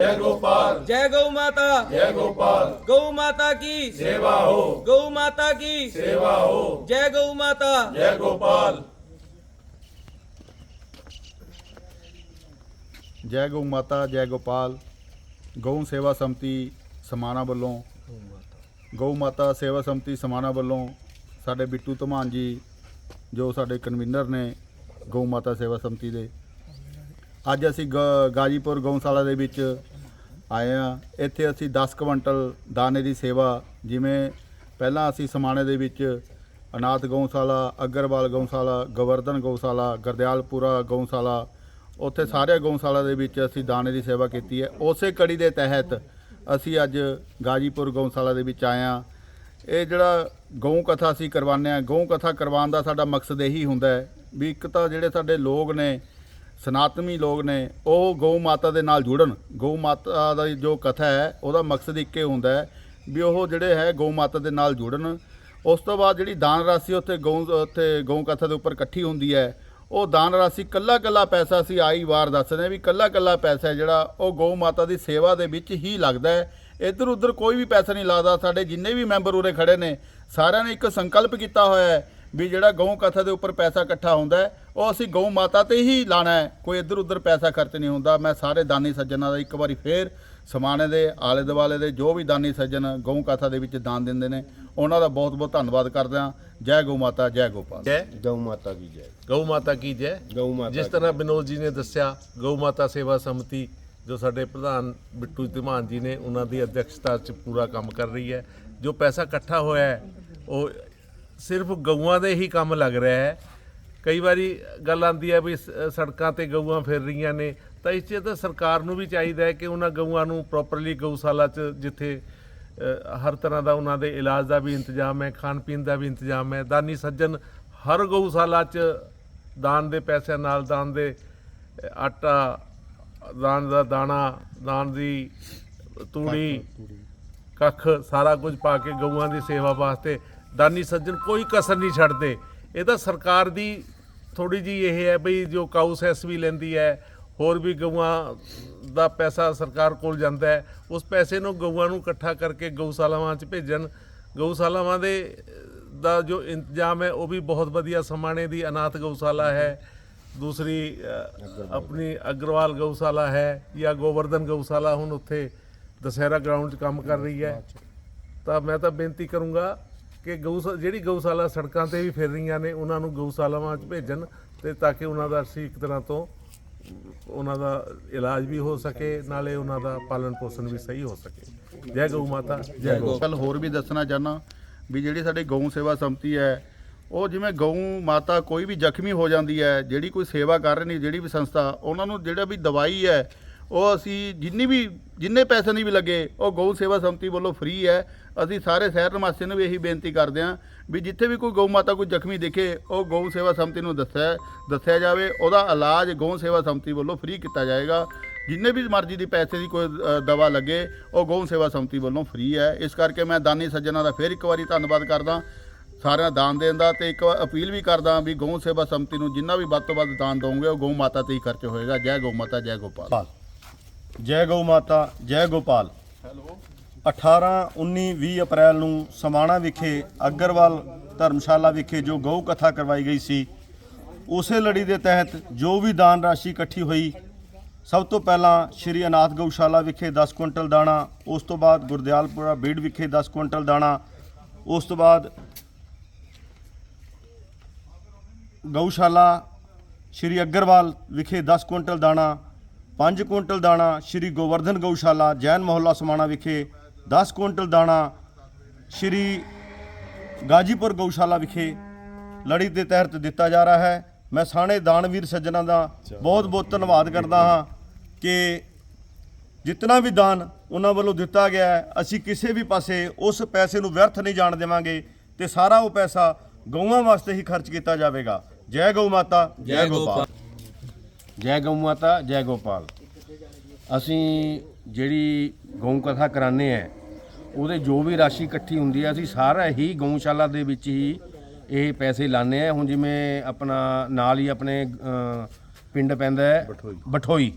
जय गोपाल जय गौ माता जय गोपाल गौ माता की सेवा हो गौ माता की सेवा हो जय गौ माता जय गोपाल ਜੈ ਗਊ ਮਾਤਾ ਜੈ ਗੋਪਾਲ ਗਊ ਸੇਵਾ ਸਮਤੀ ਸਮਾਣਾ ਵੱਲੋਂ ਗਊ ਮਾਤਾ ਸੇਵਾ ਸਮਤੀ ਸਮਾਣਾ ਵੱਲੋਂ ਸਾਡੇ ਬਿੱਟੂ ਧਮਾਨ ਜੀ ਜੋ ਸਾਡੇ ਕਨਵੀਨਰ ਨੇ ਗਊ ਮਾਤਾ ਸੇਵਾ ਸਮਤੀ ਦੇ ਅੱਜ ਅਸੀਂ ਗ- ਗਾਜੀਪੁਰ ਗਊਸ਼ਾਲਾ ਦੇ ਵਿੱਚ ਆਏ ਆ। ਇੱਥੇ ਅਸੀਂ 10 ਕੁਇੰਟਲ ਦਾਣੇ ਦੀ ਸੇਵਾ ਜਿਵੇਂ ਪਹਿਲਾਂ ਅਸੀਂ ਸਮਾਣੇ ਦੇ ਵਿੱਚ ਅਨਾਥ ਗਊਸ਼ਾਲਾ, ਅਗਰਵਾਲ ਗਊਸ਼ਾਲਾ, ਗਵਰਧਨ ਗਊਸ਼ਾਲਾ, ਗਰਦਿਆਲਪੁਰਾ ਗਊਸ਼ਾਲਾ, ਉੱਥੇ ਸਾਰੇ ਗਊਸ਼ਾਲਾ ਦੇ ਵਿੱਚ ਅਸੀਂ ਦਾਣੇ ਦੀ ਸੇਵਾ ਕੀਤੀ ਹੈ। ਉਸੇ ਕੜੀ ਦੇ ਤਹਿਤ ਅਸੀਂ ਅੱਜ ਗਾਜੀਪੁਰ ਗਊਸ਼ਾਲਾ ਦੇ ਵਿੱਚ ਆਏ ਆ। ਇਹ ਜਿਹੜਾ ਗਊ ਕਥਾ ਅਸੀਂ ਕਰਵਾਉਂਦੇ ਆ, ਗਊ ਕਥਾ ਕਰਵਾਉਣ ਦਾ ਸਾਡਾ ਮਕਸਦ ਇਹੀ ਹੁੰਦਾ ਹੈ ਵੀ ਇੱਕ ਤਾਂ ਜਿਹੜੇ ਸਾਡੇ ਲੋਕ ਨੇ ਸਨਾਤਨੀ ਲੋਕ ਨੇ, ਉਹ ਗਊ ਮਾਤਾ ਦੇ ਨਾਲ ਜੁੜਨ। ਗਊ ਮਾਤਾ ਦਾ ਜੋ ਕਥਾ ਹੈ, ਉਹਦਾ ਮਕਸਦ ਇੱਕੇ ਹੁੰਦਾ ਹੈ ਵੀ ਉਹ ਜਿਹੜੇ ਹੈ ਗਊ ਮਾਤਾ ਦੇ ਨਾਲ ਜੁੜਨ। ਉਸ ਤੋਂ ਬਾਅਦ ਜਿਹੜੀ ਦਾਨ ਰਾਸ਼ੀ ਉੱਥੇ ਗਊ ਉੱਥੇ ਗਊ ਕਥਾ ਦੇ ਉੱਪਰ ਇਕੱਠੀ ਹੁੰਦੀ ਹੈ, ਉਹ ਦਾਨ ਰਾਸ਼ੀ ਕੱਲਾ ਕੱਲਾ ਪੈਸਾ ਅਸੀਂ ਆਈ ਵਾਰ ਦੱਸਦੇ ਹਾਂ ਵੀ ਕੱਲਾ ਕੱਲਾ ਪੈਸਾ ਜਿਹੜਾ, ਉਹ ਗਊ ਮਾਤਾ ਦੀ ਸੇਵਾ ਦੇ ਵਿੱਚ ਹੀ ਲੱਗਦਾ ਹੈ। ਇੱਧਰ ਉੱਧਰ ਕੋਈ ਵੀ ਪੈਸਾ ਨਹੀਂ ਲੱਗਦਾ, ਸਾਡੇ ਜਿੰਨੇ ਵੀ ਮੈਂਬਰ ਉਰੇ ਖੜੇ ਨੇ, ਸਾਰਿਆਂ ਨੇ ਇੱਕ ਸੰਕਲਪ ਕੀਤਾ ਹੋਇਆ ਹੈ ਵੀ ਜਿਹੜਾ ਗਊ ਕਥਾ ਦੇ ਉੱਪਰ ਪੈਸਾ ਇਕੱਠਾ ਹੁੰਦਾ ਹੈ ਉਹ ਅਸੀਂ ਗਊ ਮਾਤਾ ਤੇ ਹੀ ਲਾਣਾ ਹੈ। ਕੋਈ ਇੱਧਰ ਉੱਧਰ ਪੈਸਾ ਖਰਚ ਨਹੀਂ ਹੁੰਦਾ। ਮੈਂ ਸਾਰੇ ਦਾਨੀ ਸੱਜਣਾ ਦਾ ਇੱਕ ਵਾਰੀ ਫੇਰ ਸਮਾਣੇ ਦੇ ਆਲੇ ਦੁਆਲੇ ਦੇ ਜੋ ਵੀ ਦਾਨੀ ਸੱਜਣ ਗਊ ਕਥਾ ਦੇ ਵਿੱਚ ਦਾਨ ਦਿੰਦੇ ਨੇ ਉਹਨਾਂ ਦਾ ਬਹੁਤ ਬਹੁਤ ਧੰਨਵਾਦ ਕਰਦੇ ਹਾਂ। ਜੈ ਗਊ ਮਾਤਾ ਜੈ ਗੋਪਾਲ। ਜੈ। ਗਊ ਮਾਤਾ ਕੀ ਜੈ। ਗਊ ਮਾਤਾ ਕੀ ਜੈ। ਗਊ ਮਾਤਾ ਜਿਸ ਤਰ੍ਹਾਂ ਵਿਨੋਦ ਜੀ ਨੇ ਦੱਸਿਆ ਗਊ ਮਾਤਾ ਸੇਵਾ ਸਮਿਤੀ ਜੋ ਸਾਡੇ ਪ੍ਰਧਾਨ ਬਿੱਟੂ ਧਮਾਨ ਜੀ ਨੇ ਉਹਨਾਂ ਦੀ ਅਧਿਕਸ਼ਤਾ 'ਚ ਪੂਰਾ ਕੰਮ ਕਰ ਰਹੀ ਹੈ। ਜੋ ਪੈਸਾ ਇਕੱਠਾ ਹੋਇਆ ਹੈ ਉਹ ਸਿਰਫ ਗਊਆਂ ਦੇ ਹੀ ਕੰਮ ਲੱਗ ਰਿਹਾ ਹੈ। ਕਈ ਵਾਰੀ ਗੱਲ ਆਂਦੀ ਹੈ ਵੀ ਸ- ਸੜਕਾਂ ਤੇ ਗਊਆਂ ਫਿਰ ਰਹੀਆਂ ਨੇ ਤਾਂ ਇਸ 'ਚ ਤਾਂ ਸਰਕਾਰ ਨੂੰ ਵੀ ਚਾਹੀਦਾ ਹੈ ਕਿ ਉਹਨਾਂ ਗਊਆਂ ਨੂੰ ਪ੍ਰੋਪਰਲੀ ਗਊਸ਼ਾਲਾ 'ਚ ਜਿੱਥੇ ਅ, ਹਰ ਤਰ੍ਹਾਂ ਦਾ ਉਹਨਾਂ ਦੇ ਇਲਾਜ ਦਾ ਵੀ ਇੰਤਜ਼ਾਮ ਹੈ ਖਾਣ ਪੀਣ ਦਾ ਵੀ ਇੰਤਜ਼ਾਮ ਹੈ ਦਾਨੀ ਸੱਜਣ ਹਰ ਗਊਸ਼ਾਲਾ 'ਚ ਦਾਨ ਦੇ ਪੈਸਿਆਂ ਨਾਲ ਦਾਨ ਦੇ ਅ, ਆਟਾ ਦਾਨ ਦਾ ਦਾਣਾ ਦਾਨ ਦੀ ਤੂੜੀ ਕੱਖ ਸਾਰਾ ਕੁਝ ਪਾ ਕੇ ਗਊਆਂ ਦੀ ਸੇਵਾ ਵਾਸਤੇ ਦਾਨੀ ਸੱਜਣ ਕੋਈ ਕਸਰ ਨਹੀਂ ਛੱਡਦੇ। ਇਹ ਤਾਂ ਸਰਕਾਰ ਦੀ ਥੋੜੀ ਜੀ ਇਹ ਹੈ ਬਈ ਜੋ ਕਾਊ ਸੈਸ ਵੀ ਲੈਂਦੀ ਹੈ, ਹੋਰ ਵੀ ਗਊਆਂ ਦਾ ਪੈਸਾ ਸਰਕਾਰ ਕੋਲ ਜਾਂਦਾ ਹੈ, ਉਸ ਪੈਸੇ ਨੂੰ ਗਊਆਂ ਨੂੰ ਇਕੱਠਾ ਕਰਕੇ ਗਊਸ਼ਾਲਾਵਾਂ 'ਚ ਭੇਜਣ। ਗਊਸ਼ਾਲਾਵਾਂ ਦੇ ਦਾ ਜੋ ਇੰਤਜ਼ਾਮ ਹੈ, ਉਹ ਵੀ ਬਹੁਤ ਵਧੀਆ ਸਮਾਣੇ ਦੀ ਅਨਾਥ ਗਊਸ਼ਾਲਾ ਹੈ, ਦੂਸਰੀ ਆਪਣੀ ਅਗਰਵਾਲ ਗਊਸ਼ਾਲਾ ਹੈ ਜਾਂ ਗੋਵਰਧਨ ਗਊਸ਼ਾਲਾ ਹੁਣ ਉੱਥੇ ਦਸ਼ਹਿਰਾ ਗਰਾਊਂਡ 'ਚ ਕੰਮ ਕਰ ਰਹੀ ਹੈ। ਤਾਂ ਮੈਂ ਤਾਂ ਬੇਨਤੀ ਕਰੂੰਗਾ ਕਿ ਗਊ ਜਿਹੜੀ ਗਊਸ਼ਾਲਾ ਸੜਕਾਂ ਤੇ ਵੀ ਫਿਰ ਰਹੀਆਂ ਨੇ, ਉਹਨਾਂ ਨੂੰ ਗਊਸ਼ਾਲਾਵਾਂ 'ਚ ਭੇਜਣ ਤੇ ਤਾਂ ਕਿ ਉਹਨਾਂ ਦਾ ਅਸੀਂ ਇੱਕ ਤਰ੍ਹਾਂ ਤੋਂ ਉਹਨਾਂ ਦਾ ਇਲਾਜ ਵੀ ਹੋ ਸਕੇ, ਨਾਲੇ ਉਹਨਾਂ ਦਾ ਪਾਲਣ ਪੋਸ਼ਣ ਵੀ ਸਹੀ ਹੋ ਸਕੇ। ਜੈ ਗਊ ਮਾਤਾ, ਜੈ ਗਊ। ਗੱਲ ਹੋਰ ਵੀ ਦੱਸਣਾ ਚਾਹਨਾ ਵੀ ਜਿਹੜੀ ਸਾਡੀ ਗਊ ਸੇਵਾ ਸੰਮਤੀ ਹੈ, ਉਹ ਜਿਵੇਂ ਗਊ ਮਾਤਾ ਕੋਈ ਵੀ ਜ਼ਖਮੀ ਹੋ ਜਾਂਦੀ ਹੈ, ਜਿਹੜੀ ਕੋਈ ਸੇਵਾ ਕਰ ਰਹੀ ਨਹੀਂ ਜਿਹੜੀ ਵੀ ਸੰਸਥਾ, ਉਹਨਾਂ ਨੂੰ ਜਿਹੜਾ ਵੀ ਦਵਾਈ ਹੈ ਉਹ ਅਸੀਂ ਜਿੰਨੀ ਵੀ, ਜਿੰਨੇ ਪੈਸੇ ਨਹੀਂ ਵੀ ਲੱਗੇ, ਉਹ ਗਊ ਸੇਵਾ ਸੰਮਤੀ ਵੱਲੋਂ ਫ੍ਰੀ ਹੈ। ਅਸੀਂ ਸਾਰੇ ਸ਼ਹਿਰ ਨਿਵਾਸੀਆਂ ਨੂੰ ਵੀ ਇਹੀ ਬੇਨਤੀ ਕਰਦੇ ਹਾਂ ਵੀ ਜਿੱਥੇ ਵੀ ਕੋਈ ਗਊ ਮਾਤਾ ਕੋਈ ਜ਼ਖਮੀ ਦਿਖੇ, ਉਹ ਗਊ ਸੇਵਾ ਸੰਮਤੀ ਨੂੰ ਦੱਸਿਆ ਦੱਸਿਆ ਜਾਵੇ। ਉਹਦਾ ਇਲਾਜ ਗਊ ਸੇਵਾ ਸੰਮਤੀ ਵੱਲੋਂ ਫ੍ਰੀ ਕੀਤਾ ਜਾਏਗਾ। ਜਿੰਨੇ ਵੀ ਮਰਜ਼ੀ ਦੀ ਪੈਸੇ ਦੀ ਕੋਈ ਦਵਾ ਲੱਗੇ, ਉਹ ਗਊ ਸੇਵਾ ਸੰਮਤੀ ਵੱਲੋਂ ਫ੍ਰੀ ਹੈ। ਇਸ ਕਰਕੇ ਮੈਂ ਦਾਨੀ ਸੱਜਣਾ ਦਾ ਫਿਰ ਇੱਕ ਵਾਰੀ ਧੰਨਵਾਦ ਕਰਦਾ, ਸਾਰਿਆਂ ਦਾਨ ਦੇਣ ਦਾ ਤੇ ਇੱਕ ਅਪੀਲ ਵੀ ਕਰਦਾ ਵੀ ਗਊ ਸੇਵਾ ਸੰਮਤੀ ਨੂੰ ਜਿੰਨਾ ਵੀ ਵੱਧ ਤੋਂ ਵੱਧ ਦਾਨ ਦੋਗੇ ਉਹ ਗਊ ਮਾਤਾ ਤੇ ਹੀ ਖਰਚ ਹੋਏਗਾ। ਜੈ ਗਊ ਮਾਤਾ, ਜੈ ਗੋਪਾਲ। ਜੈ ਗਊ ਮਾਤਾ ਜੈ ਗੋਪਾਲ। 18 19 20 ਅਪ੍ਰੈਲ ਨੂੰ ਸਮਾਣਾ ਵਿਖੇ ਅਗਰਵਾਲ ਧਰਮਸ਼ਾਲਾ ਵਿਖੇ ਜੋ ਗਊ ਕਥਾ ਕਰਵਾਈ ਗਈ ਸੀ ਉਸੇ ਲੜੀ ਦੇ ਤਹਿਤ ਜੋ ਵੀ ਦਾਨ ਰਾਸ਼ੀ ਇਕੱਠੀ ਹੋਈ ਸਭ ਤੋਂ ਪਹਿਲਾਂ ਸ਼੍ਰੀ ਅਨਾਥ ਗਊਸ਼ਾਲਾ ਵਿਖੇ 10 ਕੁਇੰਟਲ ਦਾਣਾ ਉਸ ਤੋਂ ਬਾਅਦ ਗੁਰਦਿਆਲਪੁਰਾ ਬੀੜ ਵਿਖੇ 10 ਕੁਇੰਟਲ ਦਾਣਾ ਉਸ ਤੋਂ ਬਾਅਦ ਗਊਸ਼ਾਲਾ ਸ਼੍ਰੀ ਅਗਰਵਾਲ ਵਿਖੇ 10 ਕੁਇੰਟਲ ਦਾਣਾ 5 ਕੁਇੰਟਲ ਦਾਣਾ ਸ਼੍ਰੀ ਗੋਵਰਧਨ ਗਊਸ਼ਾਲਾ ਜੈਨ ਮਹੱਲਾ ਸਮਾਣਾ ਵਿਖੇ 10 ਕੁਇੰਟਲ ਦਾਣਾ ਸ਼੍ਰੀ ਗਾਜੀਪੁਰ ਗਊਸ਼ਾਲਾ ਵਿਖੇ ਲੜੀ ਦੇ ਤਹਿਤ ਦਿੱਤਾ ਜਾ ਰਿਹਾ ਹੈ। ਮੈਂ ਸਾਣੇ ਦਾਨਵੀਰ ਸੱਜਣਾ ਦਾ ਬਹੁਤ ਬਹੁਤ ਧੰਨਵਾਦ ਕਰਦਾ ਹਾਂ ਕਿ ਜਿੰਨਾ ਵੀ ਦਾਨ ਉਹਨਾਂ ਵੱਲੋਂ ਦਿੱਤਾ ਗਿਆ ਹੈ ਅਸੀਂ ਕਿਸੇ ਵੀ ਪਾਸੇ ਉਸ ਪੈਸੇ ਨੂੰ ਵਿਅਰਥ ਨਹੀਂ ਜਾਣ ਦੇਵਾਂਗੇ ਤੇ ਸਾਰਾ ਉਹ ਪੈਸਾ ਗਊਆਂ ਵਾਸਤੇ ਹੀ ਖਰਚ ਕੀਤਾ ਜਾਵੇਗਾ। ਜੈ ਗਊ ਮਾਤਾ ਜੈ ਗੋਪਾਲ। ਜੈ ਗਊ ਮਾਤਾ ਜੈ ਗੋਪਾਲ। ਅਸੀਂ ਜਿਹੜੀ ਗਊ ਕਥਾ ਕਰਾਉਂਦੇ ਆ ਉਹਦੇ ਜੋ ਵੀ ਰਾਸ਼ੀ ਇਕੱਠੀ ਹੁੰਦੀ ਹੈ ਅਸੀਂ ਸਾਰਾ ਹੀ ਗਊਸ਼ਾਲਾ ਦੇ ਵਿੱਚ ਹੀ ਇਹ ਪੈਸੇ ਲਾਣੇ ਆ ਹੁਣ ਜਿਵੇਂ ਆਪਣਾ ਨਾਲ ਹੀ ਆਪਣੇ ਪਿੰਡ ਪੈਂਦਾ ਹੈ ਬਠੋਈ।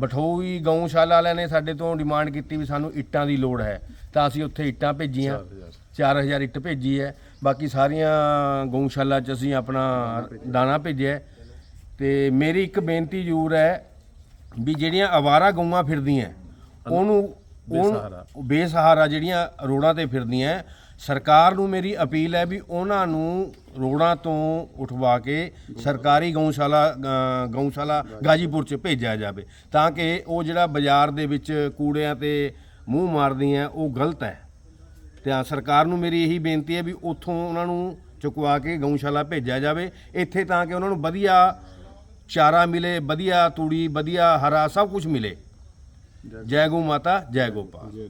ਬਠੋਈ। ਗਊਸ਼ਾਲਾ ਵਾਲਿਆਂ ਨੇ ਸਾਡੇ ਤੋਂ ਡਿਮਾਂਡ ਕੀਤੀ ਵੀ ਸਾਨੂੰ ਇੱਟਾਂ ਦੀ ਲੋੜ ਹੈ। ਤਾਂ ਅਸੀਂ ਉੱਥੇ ਇੱਟਾਂ ਭੇਜੀਆਂ। 4000 ਇੱਟ ਭੇਜੀ ਹੈ। ਬਾਕੀ ਸਾਰੀਆਂ ਗਊਸ਼ਾਲਾ 'ਚ ਅਸੀਂ ਆਪਣਾ ਦਾਣਾ ਭੇਜਿਆ। ਤੇ ਮੇਰੀ ਇੱਕ ਬੇਨਤੀ ਜ਼ਰੂਰ ਹੈ ਵੀ ਜਿਹੜੀਆਂ ਆਵਾਰਾ ਗਊਆਂ ਫਿਰਦੀਆਂ ਉਹਨੂੰ ਉਹਨੂੰ ਬੇਸਹਾਰਾ। ਜਿਹੜੀਆਂ ਰੋਡਾਂ ਤੇ ਫਿਰਦੀਆਂ ਸਰਕਾਰ ਨੂੰ ਮੇਰੀ ਅਪੀਲ ਹੈ ਵੀ ਉਹਨਾਂ ਨੂੰ ਰੋਡਾਂ ਤੋਂ ਉਠਵਾ ਕੇ ਸਰਕਾਰੀ ਗਊਸ਼ਾਲਾ ਗਊਸ਼ਾਲਾ ਗਾਜੀਪੁਰ ਚ ਭੇਜਿਆ ਜਾਵੇ ਤਾਂ ਕਿ ਉਹ ਜਿਹੜਾ ਬਾਜ਼ਾਰ ਦੇ ਵਿੱਚ ਕੂੜਿਆਂ ਤੇ ਮੂੰਹ ਮਾਰਦੀਆਂ ਉਹ ਗਲਤ ਹੈ। ਤੇ ਹਾਂ ਸਰਕਾਰ ਨੂੰ ਮੇਰੀ ਇਹੀ ਬੇਨਤੀ ਹੈ ਵੀ ਉੱਥੋਂ ਉਹਨਾਂ ਨੂੰ ਚੁਕਵਾ ਕੇ ਗਊਸ਼ਾਲਾ ਭੇਜਿਆ ਜਾਵੇ ਇੱਥੇ ਤਾਂ ਕਿ ਉਹਨਾਂ ਨੂੰ ਵਧੀਆ ਚਾਰਾ ਮਿਲੇ ਵਧੀਆ ਤੂੜੀ ਵਧੀਆ ਹਰਾ ਸਭ ਕੁਝ ਮਿਲੇ। ਜੈ ਗਊ ਮਾਤਾ ਜੈ ਗੋਪਾਲ।